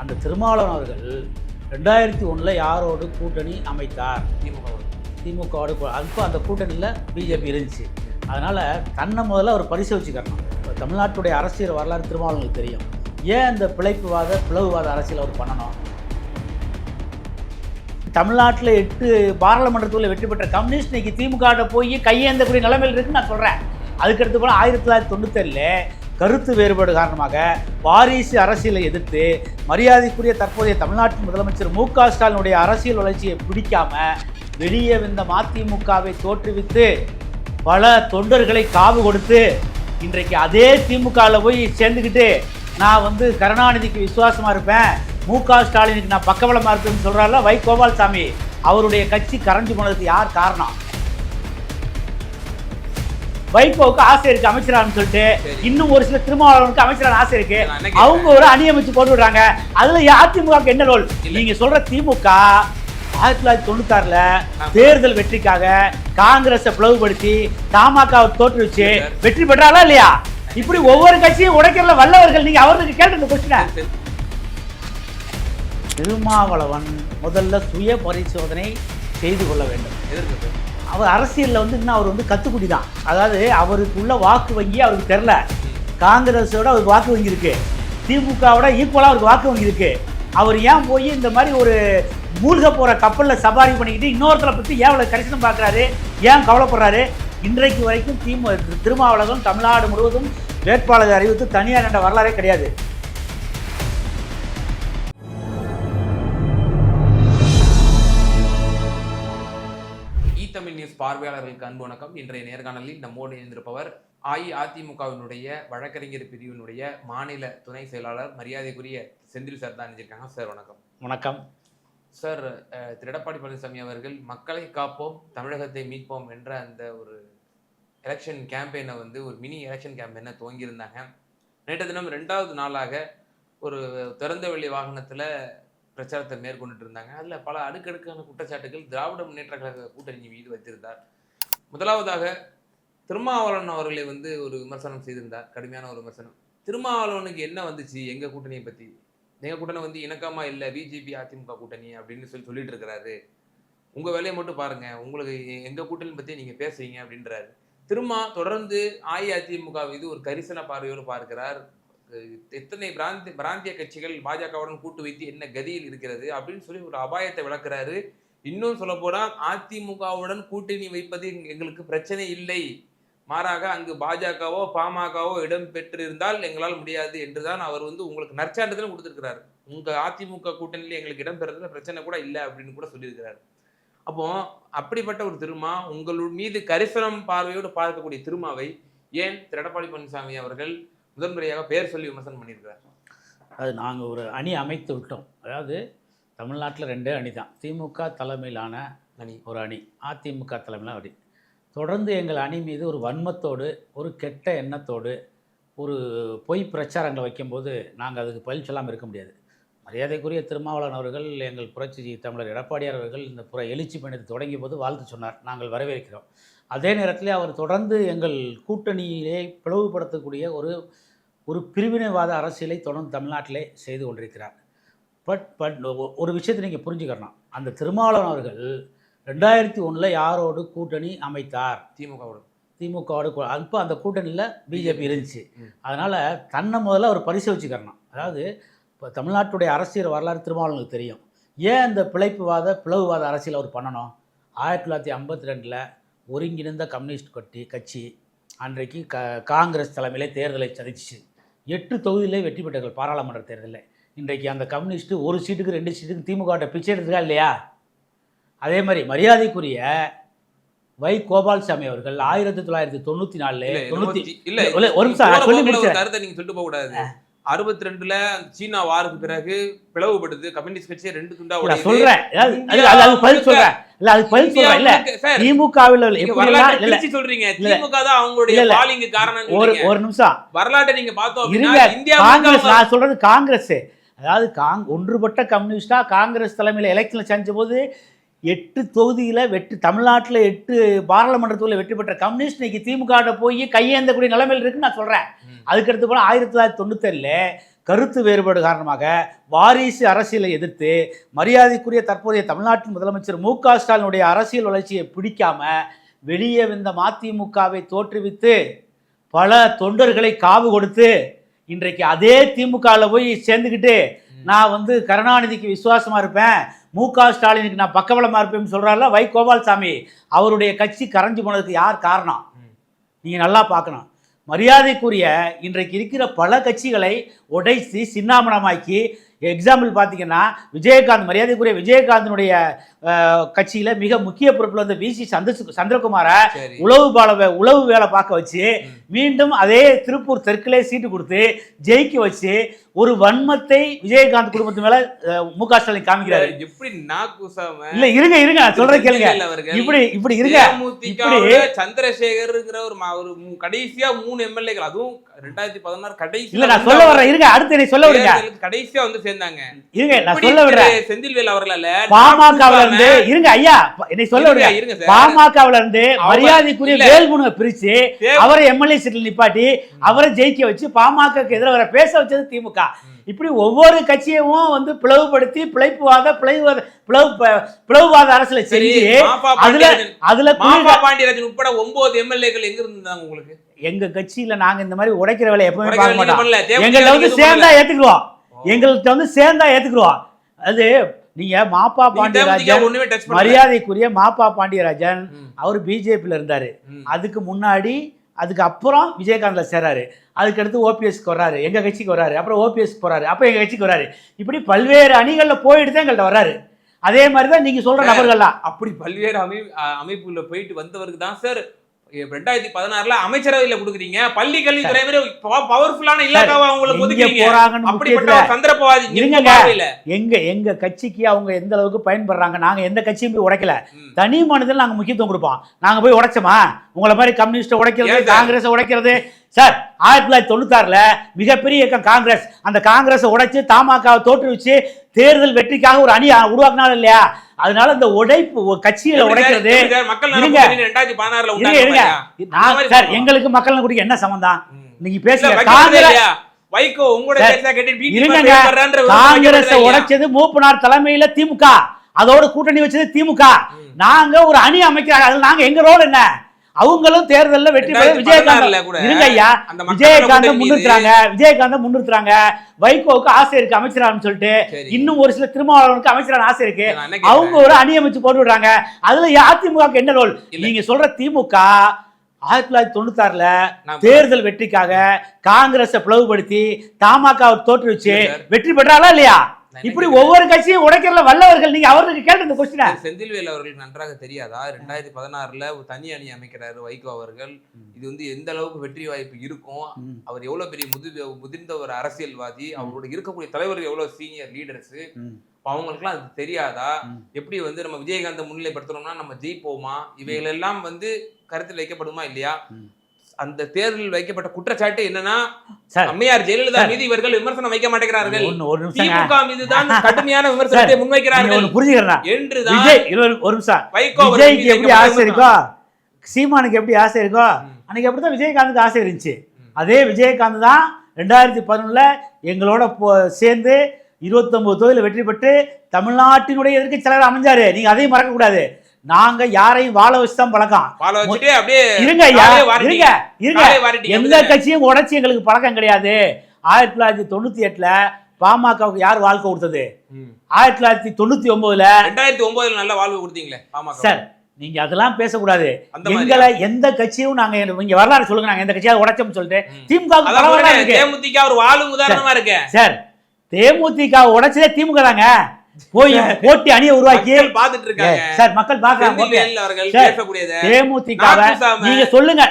அந்த திருமாவளவன் அவர்கள் ரெண்டாயிரத்தி ஒன்றில் யாரோடு கூட்டணி அமைத்தார்? திமுகவோட. திமுகவோட அப்போ அந்த கூட்டணியில் பிஜேபி இருந்துச்சு. அதனால் தன்னை முதல்ல அவர் பரிசோதிச்சுக்கணும் தமிழ்நாட்டுடைய அரசியல் வரலாறு திருமாவளவனுக்கு தெரியும். ஏன் இந்த பிழைப்புவாத பிளவுவாத அரசியல் அவர் பண்ணணும்? தமிழ்நாட்டில் எட்டு பாராளுமன்றத்தில் வெற்றி பெற்ற கம்யூனிஸ்ட் இன்னைக்கு திமுக போய் கையேந்தக்கூடிய நிலைமையில் இருக்குன்னு நான் சொல்கிறேன் அதுக்கடுத்து கூட ஆயிரத்தி தொள்ளாயிரத்தி தொண்ணூத்தேழில் கருத்து வேறுபாடு காரணமாக வாரிசு அரசியலை எதிர்த்து மரியாதைக்குரிய தற்போதைய தமிழ்நாட்டு முதலமைச்சர் மு க ஸ்டாலினுடைய அரசியல் வளர்ச்சியை பிடிக்காம வெளியே வந்த மதிமுகவை தோற்றுவித்து பல தொண்டர்களை காவு கொடுத்து இன்றைக்கு அதே திமுகவில் போய் சேர்ந்துக்கிட்டு நான் வந்து கருணாநிதிக்கு விசுவாசமாக இருப்பேன். மு க ஸ்டாலினுக்கு நான் பக்கபலமாக இருப்பேன்னு சொல்கிறாருல வை கோபால்சாமி. அவருடைய கட்சி கரைஞ்சு போனதுக்கு யார் காரணம்? வைகோவுக்கு ஆசை இருக்கு அமைச்சரான்னு சொல்லிட்டு. இன்னும் ஒரு சில திருமாவளவனுக்கு அமைச்சரான ஆசை இருக்கு? அவங்க ஒரு அணி அமைச்சு போட்டு விடுறாங்க அதுல அதிமுக என்ன ரோல். நீங்க சொல்ற திமுக ஆயிரத்தி தொள்ளாயிரத்தி தொண்ணூத்தாறுல. தேர்தல் வெற்றிக்காக காங்கிரஸை பிளவுபடுத்தி தமாகாவை தோற்றுவிச்சு. வெற்றி பெற்றாங்களா இல்லையா இப்படி ஒவ்வொரு கட்சியும் உடைக்கிறதுல வல்லவர்கள் நீங்க அவருக்கு கேட்டு இந்த கொஸ்டினை. திருமாவளவன் முதல்ல சுய பரிசோதனை செய்து கொள்ள வேண்டும் சார்? அவர் அரசியலில் வந்து இன்னும் அவர் வந்து கத்துக்குடி தான் அதாவது அவருக்குள்ள வாக்கு வங்கி அவருக்கு தெரில காங்கிரஸோட அவருக்கு வாக்கு வங்கி இருக்கு. திமுகவோட ஈக்குவலாக அவருக்கு வாக்கு வங்கி இருக்கு. அவர் ஏன் போய் இந்த மாதிரி ஒரு மூழ்க போகிற கப்பலில் சவாரி பண்ணிக்கிட்டு இன்னொருத்தரை பற்றி ஏன் அவ்வளோ கரிசனம் பார்க்குறாரு ஏன் கவலைப்படுறாரு? இன்றைக்கு வரைக்கும் திமு திருமாவளவன் தமிழ்நாடு முழுவதும் வேட்பாளர் அறிவித்து தனியார் என்ற வரலாறே கிடையாது. பார்வையாளர்களுக்கு அன்பு வணக்கம். இன்றைய நேர்காணலில் நம்மோடு இணைந்திருப்பவர் அஇஅதிமுகவினுடைய வழக்கறிஞர் பிரிவினுடைய மாநில துணை செயலாளர் மரியாதைக்குரிய செந்தில் சார் தான் இணைஞ்சிருக்காங்க. சார் வணக்கம். வணக்கம். சார் திரு எடப்பாடி பழனிசாமி அவர்கள் மக்களை காப்போம் தமிழகத்தை மீட்போம் என்ற அந்த ஒரு எலெக்ஷன் கேம்பெயினை வந்து ஒரு மினி எலெக்ஷன் கேம்பெயினை துவங்கியிருந்தாங்க. நேற்று தினம் ரெண்டாவது நாளாக ஒரு திறந்த வெளி வாகனத்தில் பிரச்சாரத்தை மேற்கொண்டுட்டு இருந்தாங்க அதில் பல அடுக்கடுக்கான குற்றச்சாட்டுகள் திராவிட முன்னேற்ற கழக கூட்டணி மீது வைத்திருந்தார். முதலாவதாக திருமாவளவன் அவர்களை வந்து ஒரு விமர்சனம் செய்திருந்தார். கடுமையான ஒரு விமர்சனம். திருமாவளவனுக்கு என்ன வந்துச்சு? எங்கள் கூட்டணியை பற்றி எங்கள் கூட்டணி வந்து இணக்கமாக இல்லை பிஜேபி அதிமுக கூட்டணி அப்படின்னு சொல்லி சொல்லிட்டு இருக்கிறாரு. உங்கள் வேலையை மட்டும் பாருங்கள் உங்களுக்கு எங்கள் கூட்டணி பற்றி நீங்கள் பேசுவீங்க அப்படின்றாரு. திருமா தொடர்ந்து அஇஅதிமுக மீது ஒரு கரிசன பார்வையோடு பார்க்கிறார். எத்தனை பிராந்தி பிராந்திய கட்சிகள் பாஜகவுடன் கூட்டு வைத்து என்ன கதியில் இருக்கிறது அப்படின்னு சொல்லி ஒரு அபாயத்தை விளக்குறாரு. இன்னும் சொல்ல போனால் அதிமுகவுடன் கூட்டணி வைப்பது எங்களுக்கு பிரச்சனை இல்லை. மாறாக அங்கு பாஜகவோ பாமகவோ இடம் பெற்றிருந்தால் எங்களால் முடியாது என்றுதான் அவர் வந்து உங்களுக்கு நற்சான்றிதழும் கொடுத்திருக்கிறார். உங்க அதிமுக கூட்டணியில் எங்களுக்கு இடம் பெறதுல பிரச்சனை கூட இல்லை அப்படின்னு கூட சொல்லியிருக்கிறார். அப்போ அப்படிப்பட்ட ஒரு திருமா உங்கள் மீது கரிசனம் பார்வையோடு பார்க்கக்கூடிய திருமாவை ஏன் திரு எடப்பாடி பழனிசாமி அவர்கள் முதன்முறையாக பெயர் சொல்லி விமர்சனம் பண்ணியிருக்கிறார். அது நாங்கள் ஒரு அணி அமைத்து விட்டோம். அதாவது தமிழ்நாட்டில் ரெண்டே அணி தான் திமுக தலைமையிலான அணி. ஒரு அணி. அதிமுக தலைமையிலான அணி. தொடர்ந்து எங்கள் அணி மீது ஒரு வன்மத்தோடு ஒரு கெட்ட எண்ணத்தோடு ஒரு பொய் பிரச்சாரங்களை வைக்கும்போது நாங்கள் அதுக்கு பதில் சொல்லாமல் இருக்க முடியாது. மரியாதைக்குரிய திருமாவளவன் அவர்கள் எங்கள் புரட்சி தமிழர் எடப்பாடியார் அவர்கள் இந்த புற எழுச்சி பயணத்தை தொடங்கிய போது வாழ்த்து சொன்னார். நாங்கள் வரவேற்கிறோம். அதே நேரத்தில் அவர் தொடர்ந்து எங்கள் கூட்டணியிலே பிளவுபடுத்தக்கூடிய ஒரு ஒரு பிரிவினைவாத அரசியலை தொடர்ந்து தமிழ்நாட்டிலே செய்து கொண்டிருக்கிறார். பட் பட் ஒரு விஷயத்தை நீங்கள் புரிஞ்சுக்கணும் அந்த திருமாவளவன் அவர்கள் ரெண்டாயிரத்தி ஒன்றில் யாரோடு கூட்டணி அமைத்தார்? திமுகவோட. திமுகவோட அப்போ அந்த கூட்டணியில் பிஜேபி. இருந்துச்சு. அதனால் தன்னை முதல்ல அவர் பரிசோதிச்சுக்கணும் அதாவது இப்போ தமிழ்நாட்டுடைய அரசியல் வரலாறு திருமாவளவனுக்கு தெரியும். ஏன் இந்த பிழைப்புவாத பிளவுவாத அரசியல் அவர் பண்ணணும்? ஆயிரத்தி தொள்ளாயிரத்தி ஐம்பத்தி ரெண்டில் ஒருங்கிணைந்த கம்யூனிஸ்ட் கட்சி கட்சி அன்றைக்கு க காங்கிரஸ் தலைமையிலே தேர்தலை சந்திச்சு எட்டு தொகுதியிலே வெற்றி பெற்றார்கள் பாராளுமன்ற தேர்தலில். இன்றைக்கு அந்த கம்யூனிஸ்ட்டு ஒரு சீட்டுக்கு ரெண்டு சீட்டுக்கு திமுக பிச்சை எடுத்துக்கா இல்லையா? அதே மாதிரி மரியாதைக்குரிய வை கோபால்சாமி அவர்கள் ஆயிரத்தி தொள்ளாயிரத்தி தொண்ணூற்றி நாலில் தொண்ணூற்றி இல்ல ஒரு நிமிஷம், சொல்லி முடிச்சேன். கருத்தை நீங்க சொல்லிட்டு போக கூடாது அறுபத்தி ரெண்டுல சீனா வாருக்கு பிறகு பிளவுபடுது கம்யூனிஸ்ட் கட்சியை ரெண்டு துண்டா உடையுது. சொல்றேன். அது- பதில் சொல்றேன். இல்ல அது பதில் சொல்றேன். இல்ல திமுகவில் இல்ல சொல்றீங்க. திமுக தான் அவங்களுடைய. ஃபாலிங்கு காரணம் ஒரு. ஒரு நிமிஷம். வரலாற்றை நீங்க பார்த்தோம் இந்தியா காங்கிரஸ் நான் சொல்றது காங்கிரஸ். அதாவது காங் ஒன்றுபட்ட கம்யூனிஸ்டா காங்கிரஸ் தலைமையில் எலெக்ஷனில் செஞ்ச போது எட்டு தொகுதியில வெற்றி தமிழ்நாட்டில் எட்டு பாராளுமன்றத்தில் வெற்றி பெற்ற கம்யூனிஸ்ட் இன்னைக்கு திமுக போய் கையேந்தக்கூடிய நிலைமையில் இருக்குன்னு நான் சொல்றேன். ம். அதுக்கடுத்து போல ஆயிரத்தி தொள்ளாயிரத்தி தொண்ணூத்தேழில் கருத்து வேறுபாடு காரணமாக வாரிசு அரசியலை எதிர்த்து மரியாதைக்குரிய தற்போதைய தமிழ்நாட்டின் முதலமைச்சர் மு க ஸ்டாலினுடைய அரசியல் வளர்ச்சியை பிடிக்காம வெளியே வந்த மதிமுகவை தோற்றுவித்து பல தொண்டர்களை காவு கொடுத்து இன்றைக்கு அதே திமுகவில் போய் சேர்ந்துக்கிட்டு நான் வந்து கருணாநிதிக்கு விசுவாசமா இருப்பேன். மு க. ஸ்டாலினுக்கு நான் பக்கபலமா இருப்பேன்னு சொல்றாருல வை கோபால்சாமி அவருடைய கட்சி கரைஞ்சு போனதுக்கு யார் காரணம்? ம். நீங்க நல்லா பார்க்கணும். மரியாதைக்குரிய இன்றைக்கு இருக்கிற பல கட்சிகளை உடைத்து சின்னாமணமாக்கி எக்ஸாம்பிள் பார்த்தீங்கன்னா விஜயகாந்த் மரியாதைக்குரிய விஜயகாந்தினுடைய கட்சியில் மிக முக்கிய பொறுப்பில் வந்த வி. சி. சந்திர சந்திரகுமாரை உளவு பால உளவு வேலை பார்க்க வச்சு. மீண்டும் அதே திருப்பூர் தெற்கிலே சீட்டு கொடுத்து ஜெயிக்க வச்சு ஒரு வன்மத்தை விஜயகாந்த் குடும்பத்து மேல மு க ஸ்டாலின் காமிக்கிறாரு. எப்படி நாக்குசாம இல்ல இருங்க இருங்க நான் சொல்றேன் கேளுங்க. இப்படி இப்படி இருங்க. தேமுதிகவுல சந்திரசேகர்ங்கிற ஒரு ஒரு கடைசியா மூணு எம்எல்ஏக்கள் அதுவும் ரெண்டாயிரத்தி பதினாறு கடைசி இல்ல நான் சொல்ல வர்றேன். இருங்க அடுத்து என்னை சொல்ல விடுங்க. கடைசியா வந்து சேர்ந்தாங்க. இருங்க நான் இப்படி சொல்ல விடுறேன். செந்தில்வேல் அவர்களால பாமகவுல இருந்து இருங்க ஐயா என்னை சொல்ல விடுங்க. இருங்க. பாமகவுல இருந்து மரியாதைக்குரிய. வேல்முனை பிரிச்சு அவரை எம்எல்ஏ சீட்டில் நிப்பாட்டி அவரை ஜெயிக்க வச்சு பாமகக்கு எதிராக வர பேச வச்சது திமுக. இப்படி ஒவ்வொரு கட்சியவும் வந்து பிளவுபடுத்தி பிழைப்புவாத பிளவுவாத பிளவு பிளவுவாத அரசுல செஞ்சு அதுல அதுல பாண்டியராஜன் உட்பட ஒன்பது எம்எல்ஏக்கள் எங்க இருந்தாங்க உங்களுக்கு? எங்க கட்சியில நாங்க இந்த மாதிரி உடைக்கிற வேலை எப்பவுமே பார்க்க மாட்டோம். எங்கள்ட்ட வந்து சேர்ந்தா. ஏத்துக்குவோம். எங்கள்கிட்ட வந்து சேர்ந்தா ஏத்துக்குவோம் அது நீங்க மாப்பா பாண்டியராஜன் மரியாதைக்குரிய மாப்பா பாண்டியராஜன் அவர் பிஜேபியில் இருந்தாரு. அதுக்கு முன்னாடி அதுக்கு அப்புறம் விஜயகாந்த்ல சேராரு அதுக்கு அடுத்து ஓபிஎஸ்க்கு வர்றாரு. எங்க கட்சிக்கு வர்றாரு. அப்புறம் ஓபிஎஸ் போறாரு. அப்ப எங்க கட்சிக்கு வர்றாரு. இப்படி பல்வேறு அணிகள்ல போயிட்டு தான் எங்கள்கிட்ட வர்றாரு. அதே மாதிரி தான் நீங்க சொல்ற நபர்கள்லாம். அப்படி பல்வேறு அமை அ- அமைப்புல போயிட்டு வந்தவருக்கு தான் சார் ரெண்டாயிரத்தி பதினாறுல அமைச்சரவையில கொடுக்குறீங்க. பள்ளி கல்வித்துறை மாதிரி பவர்ஃபுல்லான இலாக்காவை அவங்களுக்கு எங்க ஒதுக்குறீங்க? போறாங்கன்னு அப்படிப்பட்ட. பார்வையில. எங்க எங்க கட்சிக்கு அவங்க எந்த அளவுக்கு பயன்படுறாங்க நாங்க எந்த கட்சியும் போய் உடைக்கல. தனி மனிதன் நாங்க முக்கியத்துவம் கொடுப்போம். நாங்க போய் உடைச்சோமா? உங்களை மாதிரி கம்யூனிஸ்ட் உடைக்கிறது? காங்கிரஸ் உடைக்கிறது. சார் ஆயிரத்தி தொள்ளாயிரத்தி தொண்ணூத்தாறுல மிகப்பெரிய இயக்கம் காங்கிரஸ். அந்த காங்கிரஸை உடைச்சு தமாகாவை தோற்றுவிச்சு தேர்தல் வெற்றிக்காக ஒரு அணி உருவாக்குனாலும் இல்லையா? அதனால இந்த உடைப்பு கட்சியில? உடைக்கிறது? மக்கள். எங்களுக்கு மக்கள் குடிக்க என்ன சம்பந்தம். நீங்க இல்ல, பேசுங்க வைக்கப்படுதே காங்கிரஸ் இல்லையா? வைகோ உங்களோட காங்கிரஸை? உடைச்சது மூப்பனார் தலைமையில திமுக அதோட கூட்டணி வச்சது திமுக. நாங்க ஒரு அணி அமைக்கிறாங்க நாங்க எங்க ரோல் என்ன அவங்களும் தேர்தல்ல வெற்றி பெற விஜயகாந்த் இருங்க ஐயா விஜயகாந்த முன்னிறுத்துறாங்க. விஜயகாந்த முன்னிறுத்துறாங்க. வைகோவுக்கு ஆசை இருக்கு அமைச்சரான்னு சொல்லிட்டு. இன்னும் ஒரு சில திருமாவளவனுக்கு அமைச்சரான ஆசை இருக்கு. அவங்க? ஒரு அணி அமைச்சு போட்டு விடுறாங்க. அதுல அதிமுக என்ன ரோல். நீங்க சொல்ற திமுக ஆயிரத்தி தொள்ளாயிரத்தி தொண்ணூத்தாறுல தேர்தல் வெற்றிக்காக காங்கிரஸை பிளவுபடுத்தி தமாக தோற்றுவிச்சு இல்ல சார். வெற்றி பெற்றாரா இல்லையா? இப்படி? ஒவ்வொரு கட்சியும் உடைக்கிறல வல்லவர்கள் நீங்க அவருக்கு கேட்ட இந்த கொஸ்டின செந்தில்வேல் அவர்களுக்கு நன்றாக தெரியாதா? ரெண்டாயிரத்தி பதினாறுல ஒரு தனி அணி அமைக்கிறாரு வைகோ அவர்கள். இது வந்து எந்த அளவுக்கு வெற்றி வாய்ப்பு இருக்கும். அவர் எவ்வளவு பெரிய முதி முதிர்ந்த ஒரு அரசியல்வாதி அவரோட இருக்கக்கூடிய தலைவர்கள் எவ்வளவு சீனியர் லீடர்ஸ் அவங்களுக்குலாம் அது தெரியாதா. எப்படி வந்து நம்ம விஜயகாந்த முன்னிலைப்படுத்துறோம்னா நம்ம ஜெயிப்போமா? இவைகள் எல்லாம் வந்து கருத்தில் வைக்கப்படுமா இல்லையா. அந்த தேர்தலில் வைக்கப்பட்ட குற்றச்சாட்டு என்னன்னா அம்மையார் ஜெயலலிதா. மீது இவர்கள் விமர்சனம் வைக்க மாட்டேங்கிறார்கள் திமுக மீதுதான் கடுமையான விமர்சனத்தை முன்வைக்கிறார்கள். புரிஞ்சுக்கிறேன் இது ஒரு- நிமிஷம் வைகோ எப்படி ஆசை இருக்கோ சீமானுக்கு எப்படி ஆசை இருக்கோ. அன்னைக்கு அப்படித்தான் விஜயகாந்துக்கு ஆசை இருந்துச்சு. அதே விஜயகாந்த் தான் ரெண்டாயிரத்தி பதினொன்றுல எங்களோட போ- சேர்ந்து இருபத்தொன்பது தொகுதியில் வெற்றி பெற்று தமிழ்நாட்டினுடைய எதிர்க்கட்சி தலைவர் அமைஞ்சாரு. நீங்க அதையும் மறக்க கூடாது நாங்க யாரையும் வாழ வச்சு தான் பழக்கம். இருங்க ஐயா. இருங்க இருங்க. எந்த கட்சியும் உடைச்சி எங்களுக்கு பழக்கம் கிடையாது. ஆயிரத்தி தொள்ளாயிரத்தி தொண்ணூத்தி எட்டுல பாமகவுக்கு யார் வாழ்க்கை கொடுத்தது. ஆயிரத்தி தொள்ளாயிரத்தி தொண்ணூத்தி ஒன்பதுல ரெண்டாயிரத்தி ஒன்பதுல நல்ல வாழ்வு கொடுத்தீங்களே சார் நீங்க அதெல்லாம் பேசக்கூடாது. எங்களை எந்த கட்சியும் நாங்க இங்க வரலாறு சொல்லுங்க. நாங்க எந்த கட்சியாவது உடைச்சோம்னு சொல்லிட்டு. திமுக தேமுதிக ஒரு வாழும் உதாரணமா இருக்கு. சார் தேமுதிக உடைச்சதே திமுக தாங்க. போய் போட்டி அணியை உருவாக்கி பாத்துட்டு இருக்காங்க சார் மக்கள் பாக்குறாங்க தேமுதிக நீங்க சொல்லுங்க.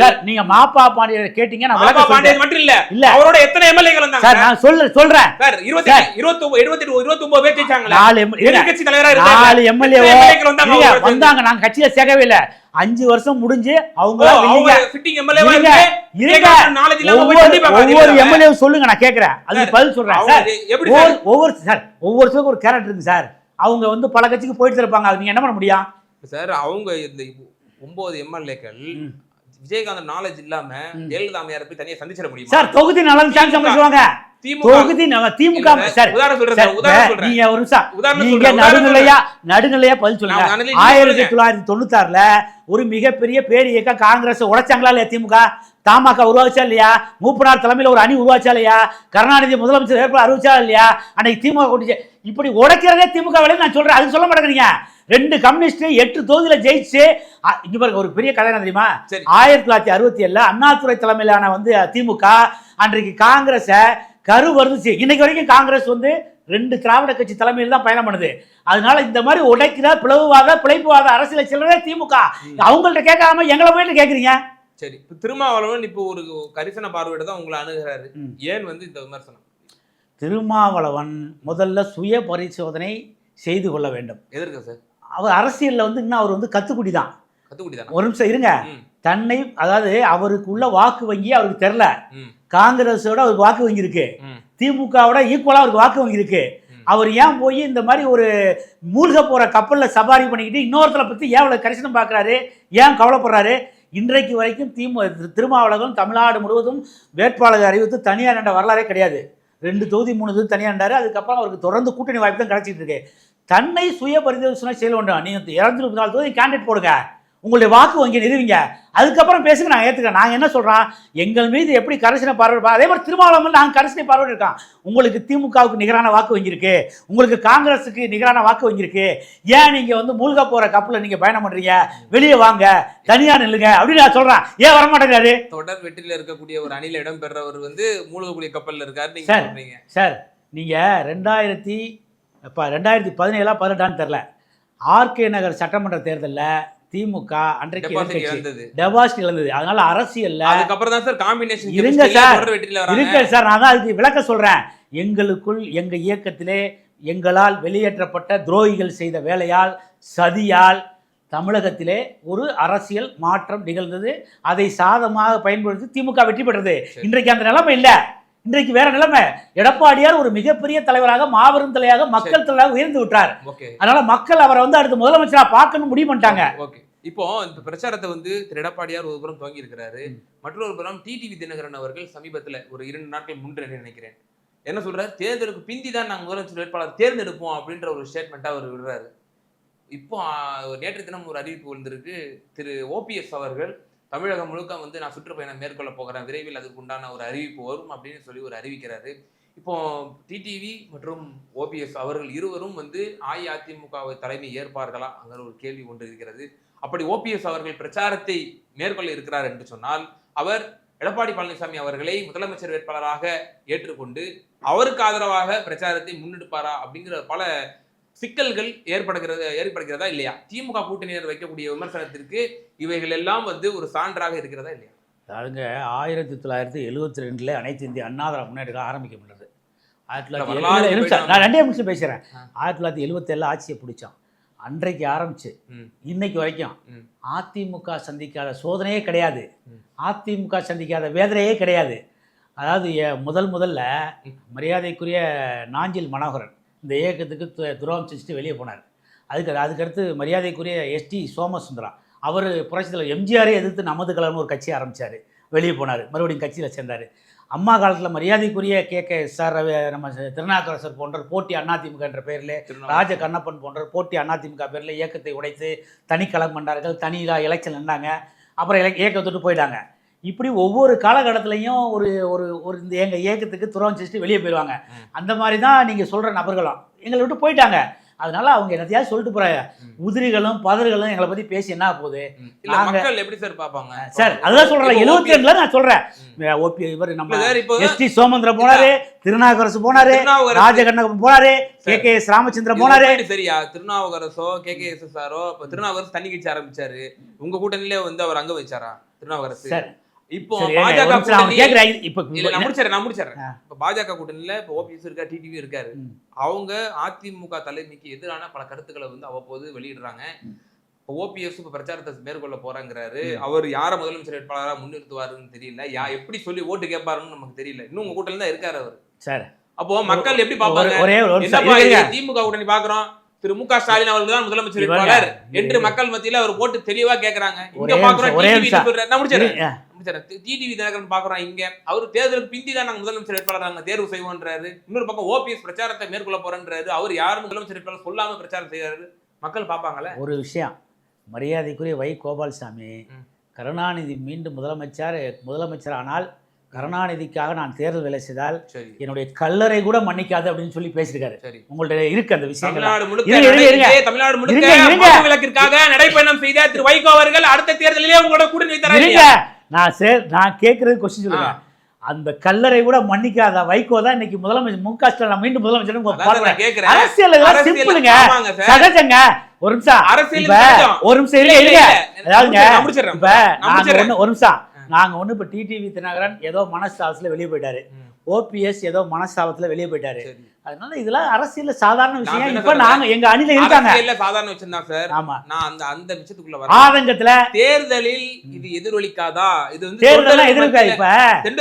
சார் நீங்க மாப்பா பாண்டியர் கேட்டீங்க நான் மாபா விளக்கம் சொல்றேன். பாண்டியன் மட்டும் இல்ல இல்ல. அவரோட எத்தனை எம்எல்ஏக்கள் வந்தாங்க சார் நான் சொல்ல சொல்றேன். சார் இருபத்தி சார். இருபத்தி ஒன்பது இருபத்தி இருபத்தி ஒன்பது பேர் ஜெயிச்சாங்களே. நாலு எம்- இருங்க. எதிர்க்கட்சி தலைவரா இருந்தாங்க நாலு எம்எல்ஏ வந்தாங்க. நாங்க கட்சியில சேர்க்கவே இல்ல. அஞ்சு வருஷம் முடிஞ்சு அவங்க ஒவ்வொரு? எம்எல்ஏ சொல்லுங்க நான் கேக்குறேன். அதுக்கு சார், பதில் சொல்றேன். சார் எப்படி ஒவ்வொரு சார்? ஒவ்வொரு ஒரு கேரக்டர் இருக்கு சார். அவங்க வந்து பல கட்சிக்கு போயிட்டு இருப்பாங்க. அது நீங்க என்ன பண்ண முடியும்? சார் அவங்க இந்த ஒன்பது எம்எல்ஏக்கள். விஜயகாந்த் நாலேஜ் இல்லாம. ஜெயலலிதா அம்மையாரை போய் தனியா சந்திச்சிட முடியுமா? சார் தொகுதி நலன் சான்ஸ் திமுக. தொகுதி நம்ம திமுக சார் உதாரணம் சொல்றேன் சார், சார், உதாரணம் சொல்றேன். நீங்க ஒரு நிமிஷம். உதாரணம் நீங்க நடுநிலையா நடுநிலையா பதில் சொல்லுங்க. ஆயிரத்தி. தொள்ளாயிரத்தி தொண்ணூத்தாறுல ஒரு மிகப்பெரிய பேர் இயக்கம் காங்கிரஸ் உடைச்சாங்களா இல்லையா திமுக? தமாக உருவாச்சா இல்லையா? மூப்பனார் தலைமையில ஒரு அணி உருவாச்சா இல்லையா? கருணாநிதி முதலமைச்சர் ஏற்பாடு அறிவிச்சா இல்லையா? அன்னைக்கு திமுக கொண்டு இப்படி உடைக்கிறதே திமுக வேலை நான் சொல்றேன். அது சொல்ல மாட்டேங்கிறீங்க. ரெண்டு கம்யூனிஸ்ட் எட்டு தொகுதியில ஜெயிச்சு இங்க பாருங்க ஒரு பெரிய கதை தெரியுமா? ஆயிரத்தி தொள்ளாயிரத்தி அறுபத்தி ஏழுல அண்ணாதுரை தலைமையிலான வந்து திமுக அன்றைக்கு காங்கிரஸை கரு வருதுச்சு இன்னைக்கு வரைக்கும் காங்கிரஸ் வந்து ரெண்டு திராவிட கட்சி தலைமையில் தான் பயணம் பண்ணுது. அதனால இந்த மாதிரி உடைக்கிற பிளவுவாத பிழைப்புவாத அரசியலை செல்றதே திமுக. அவங்கள்ட்ட கேட்காம எங்களை போயிட்டு கேக்குறீங்க சரி இப்ப திருமாவளவன் இப்போ ஒரு கரிசன பார்வையிட தான் உங்களை அணுகுறாரு. ஏன் வந்து இந்த விமர்சனம்? திருமாவளவன் முதல்ல சுய பரிசோதனை செய்து கொள்ள வேண்டும். எதற்கு சார்? அவர் அரசியல்ல வந்து இன்னும் அவர் வந்து கத்துக்குடி தான் கத்துக்குடி தானே ஒரு நிமிஷம் இருங்க. தன்னை அதாவது அவருக்கு உள்ள வாக்கு வங்கி அவருக்கு தெரில காங்கிரஸோட அவருக்கு வாக்கு வங்கி இருக்கு. திமுகவோட ஈக்குவலா அவருக்கு வாக்கு வங்கி இருக்கு. அவர் ஏன் போய் இந்த மாதிரி ஒரு மூழ்க போற கப்பல்ல சவாரி பண்ணிக்கிட்டு இன்னொருத்தரை பத்தி ஏன் அவ்வளவு கரிசனம் பார்க்கறாரு ஏன் கவலைப்படுறாரு? இன்றைக்கு வரைக்கும் திமு திருமாவளவன் தமிழ்நாடு முழுவதும் வேட்பாளர் அறிவித்து தனியார் என்ற வரலாறே கிடையாது. ரெண்டு தொகுதி மூணு தொகுதி தனியாண்டாரு அதுக்கப்புறம் அவருக்கு தொடர்ந்து கூட்டணி வாய்ப்பு தான் கிடைச்சிட்டு இருக்கு. தன்னை சுய பரிதோசனை செய்ய வேண்டும் நீங்க இரநூத்தி நாலு தொகுதி கேண்டிடேட் போடுங்க. உங்களுடைய வாக்கு வங்கி நிறுவிங்க. அதுக்கப்புறம் பேசுங்க நான் ஏற்றுக்கிறேன் நாங்கள் என்ன சொல்கிறோம் எங்கள் மீது எப்படி கரிசனை பார்வை அதே மாதிரி திருமாவளவன் நாங்கள் கரிசனை பார்வை இருக்கோம் உங்களுக்கு திமுகவுக்கு நிகரான வாக்கு வங்கி இருக்கு. உங்களுக்கு காங்கிரஸுக்கு நிகரான வாக்கு வங்கி இருக்கு. ஏன் நீங்கள் வந்து மூழ்க போகிற கப்பலில் நீங்கள் பயணம் பண்ணுறீங்க வெளியே வாங்க தனியாக நில்லுங்க. அப்படின்னு நான் சொல்கிறேன் ஏன் வரமாட்டேங்கிறாரு? தொடர் வெற்றில இருக்கக்கூடிய ஒரு அணில இடம் பெறவர் வந்து மூழ்கக்கூடிய கப்பல்ல இருக்காரு நீங்க சார். சொல்றீங்க. சார் நீங்கள் ரெண்டாயிரத்தி இப்போ ரெண்டாயிரத்தி பதினேழா பதினெட்டான்னு தெரில ஆர்கே நகர் சட்டமன்ற தேர்தலில் திமுக அன்றைக்கு இழந்தது. டெபாசிட் இழந்தது. அதனால அரசியல்ல அதுக்கப்புறம் தான் சார் காம்பினேஷன் இருங்க சார். இருக்கு சார். நான் தான் அதுக்கு விளக்க சொல்றேன். எங்களுக்குள் எங்க இயக்கத்திலே எங்களால் வெளியேற்றப்பட்ட துரோகிகள் செய்த வேலையால் சதியால் தமிழகத்திலே ஒரு அரசியல் மாற்றம் நிகழ்ந்தது. அதை சாதமாக பயன்படுத்தி திமுக வெற்றி பெற்றது. இன்றைக்கு அந்த நிலைமை இல்ல. இன்றைக்கு வேற நிலைமை. எடப்பாடியார் ஒரு மிகப்பெரிய தலைவராக மாபெரும் தலைவராக மக்கள் தலைவராக உயர்ந்து விட்டார். அதனால மக்கள் அவரை வந்து அடுத்த முதலமைச்சரா பார்க்கணும் முடிவு பண்ணிட்டாங்க. ஓகே இப்போ இந்த பிரச்சாரத்தை வந்து திரு எடப்பாடியார் ஒரு புறம் துவங்கி இருக்கிறாரு. மற்றொரு புறம் டிடிவி தினகரன் அவர்கள் சமீபத்துல ஒரு இரண்டு நாட்கள் முன்று நினைக்கிறேன். என்ன சொல்றாரு? தேர்தலுக்கு பிந்தி தான் நாங்க முதலமைச்சர் வேட்பாளர் தேர்ந்தெடுப்போம் அப்படின்ற ஒரு ஸ்டேட்மெண்ட்டா அவர் விடுறாரு. இப்போ நேற்று தினம் ஒரு அறிவிப்பு வந்திருக்கு. திரு ஓபிஎஸ் அவர்கள் தமிழகம் முழுக்க வந்து நான் சுற்றுப்பயணம் மேற்கொள்ள போகிறேன். விரைவில் அதுக்கு உண்டான ஒரு அறிவிப்பு வரும் அப்படின்னு சொல்லி ஒரு அறிவிக்கிறாரு. இப்போ டிடிவி மற்றும் ஓபிஎஸ் அவர்கள் இருவரும் வந்து அஇஅதிமுக தலைமை ஏற்பார்களா? அங்கிற ஒரு கேள்வி ஒன்று இருக்கிறது. அப்படி ஓபிஎஸ் அவர்கள் பிரச்சாரத்தை மேற்கொள்ள இருக்கிறார் என்று சொன்னால் அவர் எடப்பாடி பழனிசாமி அவர்களை முதலமைச்சர் வேட்பாளராக ஏற்றுக்கொண்டு அவருக்கு ஆதரவாக பிரச்சாரத்தை முன்னெடுப்பாரா? அப்படிங்கிற பல சிக்கல்கள் ஏற்படுகிறது ஏற்படுகிறதா இல்லையா திமுக கூட்டணியினர் வைக்கக்கூடிய விமர்சனத்திற்கு இவைகள் எல்லாம் வந்து ஒரு சான்றாக இருக்கிறதா இல்லையா அதாவதுங்க ஆயிரத்தி தொள்ளாயிரத்தி எழுபத்தி ரெண்டுல அனைத்து இந்திய அண்ணாதிர முன்னேற்ற ஆரம்பிக்கப்பட்டது ஆயிரத்தி தொள்ளாயிரத்தி நிமிஷம். நான் ரெண்டே நிமிஷம் பேசுறேன் ஆ. ஆயிரத்தி தொள்ளாயிரத்தி எழுபத்தேழில் ஆட்சியை பிடிச்சான் அன்றைக்கு ஆரம்பிச்சு. இன்னைக்கு வரைக்கும். அதிமுக சந்திக்காத சோதனையே கிடையாது. அதிமுக சந்திக்காத வேதனையே கிடையாது அதாவது முதல் முதல்ல. மரியாதைக்குரிய நாஞ்சில் மனோகரன் இந்த இயக்கத்துக்கு து- துரோகம் செஞ்சுட்டு வெளியே போனார். அதுக்கு அதுக்கடுத்து மரியாதைக்குரிய எஸ்டி சோமசுந்தரா அவர் புரட்சித்தில் எம்ஜிஆரே எதிர்த்து நமது கலர்னு ஒரு கட்சி ஆரம்பிச்சார். வெளியே போனார். மறுபடியும் கட்சியில் சேர்ந்தார். அம்மா காலத்தில் மரியாதைக்குரிய கே. கே. சார் நம்ம திருநாக்கரசர் போன்ற போட்டி அதிமுக என்ற பெயரில். ராஜ கண்ணப்பன் போன்ற போட்டி அதிமுக பேரில் இயக்கத்தை உடைத்து தனிக்களம் பண்ணார்கள் தனியாக எலெக்ஷன் நின்றாங்க அப்புறம் இயக்கத்தொட்டு போயிட்டாங்க. இப்படி ஒவ்வொரு காலகட்டத்திலையும் ஒரு ஒரு ஒரு இந்த எங்கள் இயக்கத்துக்கு துரோகம் செஞ்சுட்டு வெளியே போயிடுவாங்க. அந்த மாதிரி தான் நீங்கள் சொல்கிற நபர்களும். எங்களை விட்டு போயிட்டாங்க. அதனால அவங்க என்னத்தையாவது சொல்லிட்டு போகிறாங்க ம். உதிரிகளும் பதறுகளும் எங்களை பற்றி பேசி என்ன போகுது மக்கள் எப்படி சார் பாப்பாங்க சார் அதுதான் சொல்கிறேன் இப்போ எழுபத்தி ரெண்டுல நான் சொல்கிறேன் ம். ஓபி இவர் நம்ம எஸ்டி சோமந்திரம் போனாரு திருநாகரசு போனாரு திருநாவுக்கரசு- ராஜகண்ணப்பன் போனாரு கே கே எஸ் ராமச்சந்திரன் போனாரு. சரியா திருநாவுக்கரசோ கே கே எஸ் ஆரோ இப்ப திருநாவுக்கரசு தண்ணி கட்சி ஆரம்பிச்சாரு. உங்க கூட்டணியிலே வந்து அவர் அங்க வச்சாரா? திருநாவுக்கரசு. சார் இப்போ பாஜக இப்போ பாஜக கூட்டணியில இப்ப ஓபிஎஸ் இருக்கா டிடிவி இருக்காரு. அவங்க அதிமுக தலைமைக்கு எதிரான பல கருத்துக்களை வந்து அவ்வப்போது வெளியிடுறாங்க. இப்போ ஓபிஎஸ் இப்ப பிரச்சாரத்தை மேற்கொள்ள போறாங்கிறாரு. அவர் யார முதலமைச்சர் வேட்பாளரா முன்னிறுத்துவாருன்னு தெரியல. யா எப்படி சொல்லி ஓட்டு கேட்பாருன்னு நமக்கு தெரியல. இன்னும் உங்க கூட்டணில தான் இருக்காரு அவர். சார். அப்போ மக்கள் எப்படி. இது திமுக கூட்டணி பாக்குறோம் திரு மு க ஸ்டாலின் அவர்கள் தான் முதலமைச்சர் வேட்பாளர் என்று மக்கள் மத்தியில அவர் போட்டு தெளிவா கேக்குறாங்க. இங்க பாக்குறோம் டிடிவி. தினகரன் நான் முடிச்சிடுறேன். இரு, முடிச்சிடுறேன். டிடிவி தினகரன் பாக்குறோம் இங்க. அவர் தேர்தலுக்கு பிந்தி தான் நாங்க முதலமைச்சர் வேட்பாளர் நாங்க தேர்வு செய்வோன்றாரு. இன்னொரு பக்கம் ஓபிஎஸ் பிரச்சாரத்தை மேற்கொள்ள போறேன்றாரு. அவர் யாரும் முதலமைச்சர் வேட்பாளர் சொல்லாம பிரச்சாரம் செய்யறாரு மக்கள் பாப்பாங்கல்ல ஒரு விஷயம். மரியாதைக்குரிய வை. கோபால்சாமி. கருணாநிதி மீண்டும் முதலமைச்சர் முதலமைச்சர் ஆனால் கருணாநிதிக்காக நான் தேர்தல் வேலை செய்தால் என்னுடைய கல்லறை கூட மன்னிக்காது அப்படின்னு சொல்லி பேசியிருக்காரு. உங்கள்ட்ட இருக்கு அந்த விஷயங்கள். தமிழ்நாடு முழுக்க இருங்க, இருங்க, இருங்க. நடை- தமிழ்நாடு முழுக்க இருங்க, இருங்க. மது விலக்கிற்காக நடைப்பயணம் செய்த திரு வைகோ அவர்கள் அடுத்த தேர்தலிலே உங்களோட கூட்டணி தர இருங்க. நான் சே நான் கேட்கறது கொஸ்டின் சொல்லுங்க அந்த கல்லறை கூட மன்னிக்காத? வைகோ தான் இன்னைக்கு முதலமைச்சர் மு க ஸ்டாலின் மீண்டும் முதலமைச்சர் அரசியல் சிம்பிளுங்க சகஜங்க. ஒரு நிமிஷம். அரசியல். ஒரு நிமிஷம் இல்ல, இல்ல, அதாவதுங்க, ஒரு நிமிஷம். நாங்க ஒண்ணு இப்ப டிடிவி தினகரன் ஏதோ மனஸ்தாபத்துல வெளியே போயிட்டாரு. ஓபிஎஸ் ஏதோ மனஸ்தாபத்துல வெளியே போயிட்டாரு. அதனால இதெல்லாம் அரசியல்ல சாதாரண விஷயம் இப்ப சொல்றேன்? நாங்க எங்க அணில இருக்காங்க அரசியல்ல சாதாரண வச்சிருந்தான் சார் ஆமா நான் அந்த அந்த விஷயத்துக்குள்ள வரேன் ஆதங்கத்துல தேர்தலில் இது எதிரொலிக்காதா இது வந்து தேர்தல் மத்தியில- இப்ப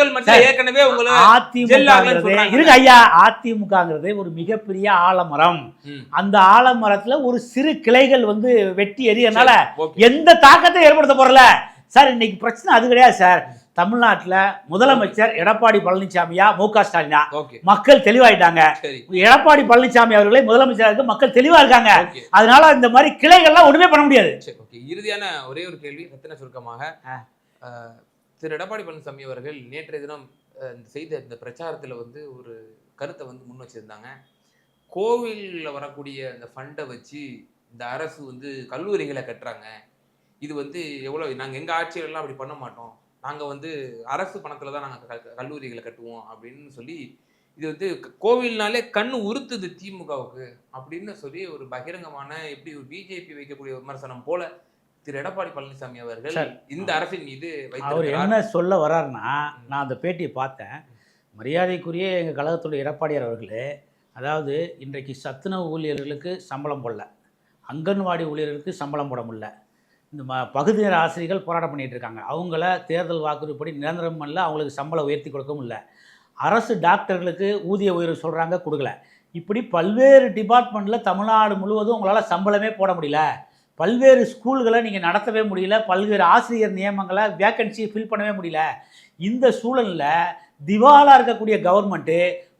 மத்தியில சார், ஏற்கனவே உங்களை அதிமுகங்கிறது ஜெல்லாகலன்னு சொல்றாங்க. இருங்க ஐயா அதிமுகங்கிறது ஒரு மிகப்பெரிய ஆலமரம். அந்த ஆலமரத்துல ஒரு சிறு கிளைகள் வந்து வெட்டி எரியனால. எந்த தாக்கத்தை ஏற்படுத்த போறல சார் இன்னைக்கு பிரச்சனை அது கிடையாது சார். தமிழ்நாட்டுல முதலமைச்சர் எடப்பாடி பழனிசாமியா மு க ஸ்டாலினா? மக்கள் தெளிவாயிட்டாங்க. எடப்பாடி பழனிசாமி அவர்களே முதலமைச்சருக்கு மக்கள் தெளிவா இருக்காங்க. அதனால இந்த மாதிரி கிளைகள்லாம் ஒண்ணுமே பண்ண முடியாது. சரி ஓகே. இறுதியான ஒரே ஒரு கேள்வி ரத்தின சுருக்கமாக? திரு எடப்பாடி பழனிசாமி அவர்கள் நேற்றைய தினம் செய்த இந்த பிரச்சாரத்துல வந்து ஒரு கருத்தை வந்து முன் வச்சிருந்தாங்க. கோவில்ல வரக்கூடிய அந்த ஃபண்டை வச்சு இந்த அரசு வந்து கல்லூரிகளை கட்டுறாங்க. இது வந்து எவ்வளவு நாங்க எங்க ஆட்சியிலலாம் அப்படி பண்ண மாட்டோம். நாங்க வந்து அரசு பணத்துல தான் நாங்க க- கல்லூரிகளை கட்டுவோம் அப்படின்னு சொல்லி இது வந்து கோவில்னாலே கண்ணு உறுத்துது திமுகவுக்கு அப்படின்னு சொல்லி ஒரு பகிரங்கமான எப்படி ஒரு பிஜேபி வைக்கக்கூடிய விமர்சனம் போல திரு. எடப்பாடி பழனிசாமி அவர்கள். இந்த அரசின் மீது அவர் என்ன சொல்ல வர்றாருன்னா நான் அந்த பேட்டியை பார்த்தேன். மரியாதைக்குரிய எங்கள் கழகத்துடைய எடப்பாடியார் அவர்களே அதாவது இன்றைக்கு சத்துணவு ஊழியர்களுக்கு சம்பளம் போடல. அங்கன்வாடி ஊழியர்களுக்கு சம்பளம் போட முடியல. இந்த ம பகுதி நேர ஆசிரியர்கள் போராட்டம் பண்ணிகிட்டு இருக்காங்க. அவங்கள தேர்தல் வாக்குறுதிப்படி நிரந்தரம் பண்ணல அவங்களுக்கு சம்பளம் உயர்த்தி கொடுக்கவும் இல்லை. அரசு டாக்டர்களுக்கு ஊதிய உயர்வு சொல்கிறாங்க கொடுக்கல. இப்படி பல்வேறு டிபார்ட்மெண்ட்டில் தமிழ்நாடு முழுவதும் உங்களால் சம்பளமே போட முடியல. பல்வேறு ஸ்கூல்களை நீங்கள் நடத்தவே முடியல. பல்வேறு ஆசிரியர் நியமங்களை வேக்கன்சியை ஃபில் பண்ணவே முடியல. இந்த சூழலில் திவாலாக இருக்கக்கூடிய கவர்மெண்ட்டு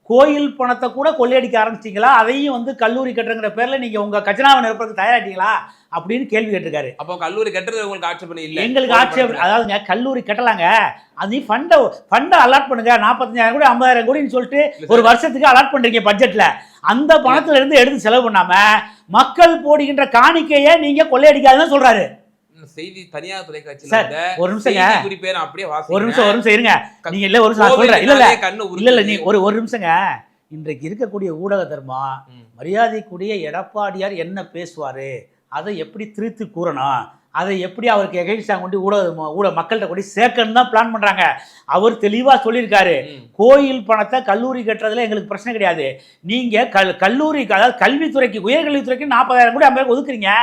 கோயில் பணத்தை கூட கொள்ளையடிக்க ஆரம்பிச்சிங்களா அதையும் வந்து கல்லூரி கட்டுறங்கிற பேரில் நீங்கள் உங்கள் கஜனாவை நிரப்புறதுக்கு தயாராகிட்டீங்களா அப்படின்னு கேள்வி கேட்டிருக்காரு. அப்போ கல்லூரி கட்டுறது உங்களுக்கு ஆட்சேபனை இல்ல. எங்களுக்கு ஆட்சேபம் அதாவதுங்க கல்லூரி கட்டலாங்க. அது ஃபண்டை ஃபண்டை அலாட் பண்ணுங்க. நாற்பத்தஞ்சாயிரம் கோடி ஐம்பதாயிரம் கோடின்னு சொல்லிட்டு ஒரு வருஷத்துக்கு அலாட் பண்றீங்க பட்ஜெட்ல அந்த பணத்துல இருந்து எடுத்து செலவு பண்ணாம மக்கள் போடுகின்ற காணிக்கையை நீங்க கொள்ளையடிக்காதுன்னு சொல்றாரு. இந்த செய்தி தனியார் தொலைக்காட்சியில ஒரு நிமிஷங்க. செய்தி குறிப்பை நான் அப்படியே. ஒரு நிமிஷம் ஒரு நிமிஷம் இருங்க. நீங்க இல்ல ஒரு நிமிஷம் நான் சொல்றேன். இல்ல கண்ணு. நீ ஒரு ஒரு நிமிஷங்க. இன்றைக்கு இருக்கக்கூடிய ஊடக தர்மம். மரியாதைக்குரிய எடப்பாடியார் என்ன பேசுவாரு? அதை எப்படி திருத்தி கூறணும்? அதை எப்படி அவருக்கு எகைன்ஸ்டாக கொண்டு ஊடக ஊடக மக்கள்கிட்ட கொண்டு சேர்க்கணும் தான் பிளான் பண்றாங்க. அவர் தெளிவா சொல்லியிருக்காரு. கோயில் பணத்தை கல்லூரி கட்டுறதுல எங்களுக்கு பிரச்சனை கிடையாது. நீங்க கல் கல்லூரிக்கு அதாவது கல்வித்துறைக்கு உயர்கல்வித்துறைக்கு நாற்பதாயிரம் கோடி ஐம்பதாயிரம் ஒதுக்குறீங்க.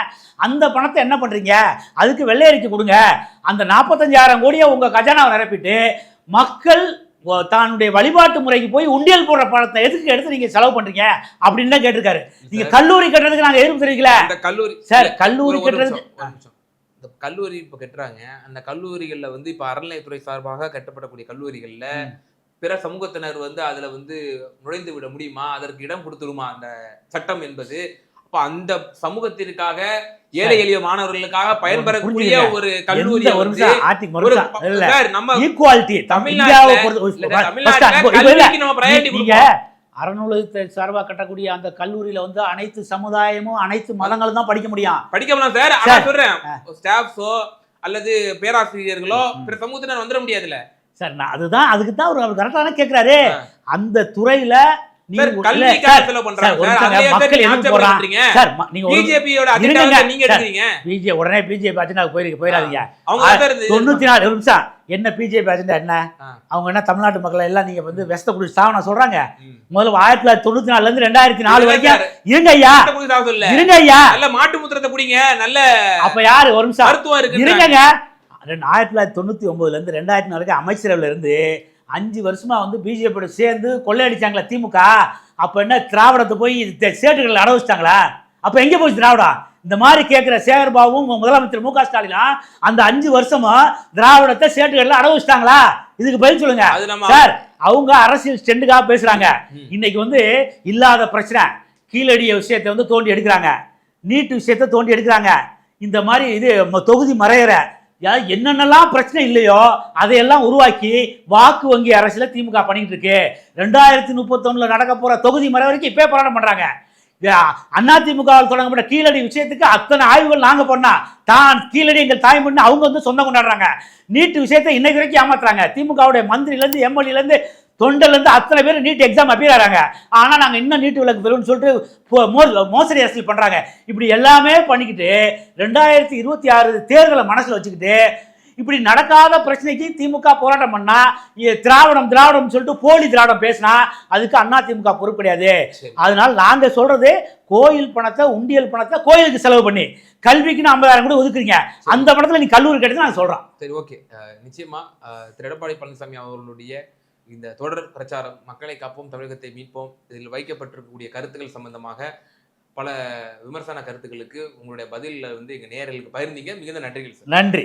அந்த பணத்தை என்ன பண்றீங்க? அதுக்கு வெள்ளை அறிக்கை கொடுங்க. அந்த நாற்பத்தஞ்சாயிரம் கோடியை உங்க கஜானாவை நிரப்பிட்டு மக்கள் தன்னுடைய வழிபாட்டு முறைக்கு போய் உண்டியல் போடுற பணத்தை எதுக்கு எடுத்து நீங்க செலவு பண்றீங்க? அப்படின்னு தான் கேட்டிருக்காரு. நீங்க கல்லூரி கட்டுறதுக்கு நாங்க எதிர்ப்பு தெரிவிக்கல. அந்த கல்லூரி சார் கல்லூரி கட்டுறதுக்கு. இந்த கல்லூரி இப்ப கட்டுறாங்க அந்த கல்லூரிகள்ல வந்து இப்ப அறநிலையத்துறை சார்பாக கட்டப்படக்கூடிய கல்லூரிகள்ல. பிற சமூகத்தினர் வந்து அதுல வந்து நுழைந்து விட முடியுமா அதற்கு இடம் கொடுத்துருமா அந்த சட்டம் என்பது அப்ப அந்த சமூகத்திற்காக ஏழை எளிய மாணவர்களுக்காக பயன்பெறக்கூடிய. ஒரு கல்லூரி நம்ம ஈக்குவாலிட்டி தமிழ்நாட்டுல- நம்ம. அறநூலகத்தை சார்பாக கட்டக்கூடிய அந்த கல்லூரியில வந்து அனைத்து சமுதாயமும் அனைத்து மதங்களும் தான் படிக்க முடியும். படிக்கலாம் சார். ஆனா சார். சொல்றேன். ஸ்டாஃப்ஸோ அல்லது பேராசிரியர்களோ பிற சமூகத்தினர் வந்துட முடியாதுல்ல. சார் நான் அதுதான் அதுக்கு தான் அவர் கரெக்டான கேட்கிறாரு. அந்த துறையில நீங்க உடனே பிஜேபி போயிடாதீங்க தொண்ணூத்தி நாலு நிமிஷம். என்ன பிஜேபி அஜெண்டா என்ன. அவங்க என்ன தமிழ்நாட்டு மக்களை எல்லாம் நீங்க வந்து வெஸ்த குடிச்சு சாவன சொல்றாங்க. முதல்ல ஆயிரத்தி தொள்ளாயிரத்தி தொண்ணூத்தி நாலுல இருந்து ரெண்டாயிரத்தி நாலு வரைக்கும் இருங்க ஐயா. இருங்க ஐயா நல்ல மாட்டு முத்திரத்தை குடிங்க. நல்ல அப்ப யாரு? ஒரு நிமிஷம். மருத்துவம் இருக்கு இருங்கங்க. ரெண்டு ஆயிரத்தி தொள்ளாயிரத்தி தொண்ணூத்தி ஒன்பதுல இருந்து ரெண்டாயிரத்தி நாலு வரைக்கும் அமைச்சரவையில இருந்து அஞ்சு வருஷமா வந்து பிஜேபியோட சேர்ந்து கொள்ளையடிச்சாங்களா திமுக அப்ப என்ன திராவிடத்தை போய் சேட்டுகள் அட வச்சிட்டாங்களா அப்ப எங்க போச்சு திராவிடம்? இந்த மாதிரி கேட்கிற சேகர் பாபுவும் முதலமைச்சர் மு க ஸ்டாலினும் அந்த அஞ்சு வருஷமா திராவிடத்தை சேட்டுகள்ல அடவு வச்சிட்டாங்களா? இதுக்கு பதில் சொல்லுங்க. சார் அவங்க அரசியல் ஸ்டெண்டுக்காக பேசுறாங்க. ம். இன்னைக்கு வந்து இல்லாத பிரச்சனை. கீழடிய விஷயத்தை வந்து தோண்டி எடுக்கிறாங்க. நீட்டு விஷயத்தை தோண்டி எடுக்கிறாங்க. இந்த மாதிரி இது தொகுதி மறையிற. என்னென்னலாம் பிரச்சனை இல்லையோ அதையெல்லாம் உருவாக்கி வாக்கு வங்கி அரசியல திமுக பண்ணிட்டு இருக்கு. ரெண்டாயிரத்தி முப்பத்தொன்னுல நடக்க போற தொகுதி மறை வரைக்கும் இப்பே போராட்டம் பண்றாங்க. அண்ணா தொடங்கப்பட்ட கீழடி விஷயத்துக்கு அத்தனை ஆய்வுகள் நாங்கள் பண்ணா தான் கீழடி எங்கள் தாய் அவங்க வந்து சொந்தம் கொண்டாடுறாங்க. நீட்டு விஷயத்தை இன்னைக்கு வரைக்கும் ஏமாத்துறாங்க. திமுகவுடைய மந்திரிலேருந்து எம்எல்ஏலேருந்து தொண்டர்லேருந்து அத்தனை பேர் நீட் எக்ஸாம் அப்பீர் ஆகிறாங்க ஆனால் நாங்கள் இன்னும் நீட்டு விளக்கு பெறுவோம்னு சொல்லிட்டு போ- மோ- மோசடி அரசியல் பண்ணுறாங்க இப்படி எல்லாமே பண்ணிக்கிட்டு ரெண்டாயிரத்தி இருபத்தி ஆறு தேர்தலை மனசில் வச்சுக்கிட்டு இப்படி நடக்காத பிரச்சனைக்கு திமுக போராட்டம் பண்ணா திராவிடம் திராவிடம் சொல்லிட்டு போலி திராவிடம் பேசினா அதுக்கு அண்ணா திமுக பொறுப்பு கிடையாது. அதனால நாங்க சொல்றது கோயில் பணத்தை உண்டியல் பணத்தை கோயிலுக்கு செலவு பண்ணி கல்விக்குன்னு ஐம்பதாயிரம் கூட ஒதுக்குறீங்க. அந்த பணத்துல நீ கல்லூரி கிடைச்சு நான் சொல்றேன். சரி ஓகே. நிச்சயமா திரு எடப்பாடி பழனிசாமி அவர்களுடைய இந்த தொடர் பிரச்சாரம் மக்களை காப்போம் தமிழகத்தை மீட்போம் இதில் வைக்கப்பட்டிருக்கக்கூடிய கருத்துக்கள் சம்பந்தமாக பல விமர்சன கருத்துக்களுக்கு உங்களுடைய பதிலில் வந்து எங்க நேயர்களுக்கு பகிர்ந்தீங்க. மிகுந்த நன்றிகள் நன்றி.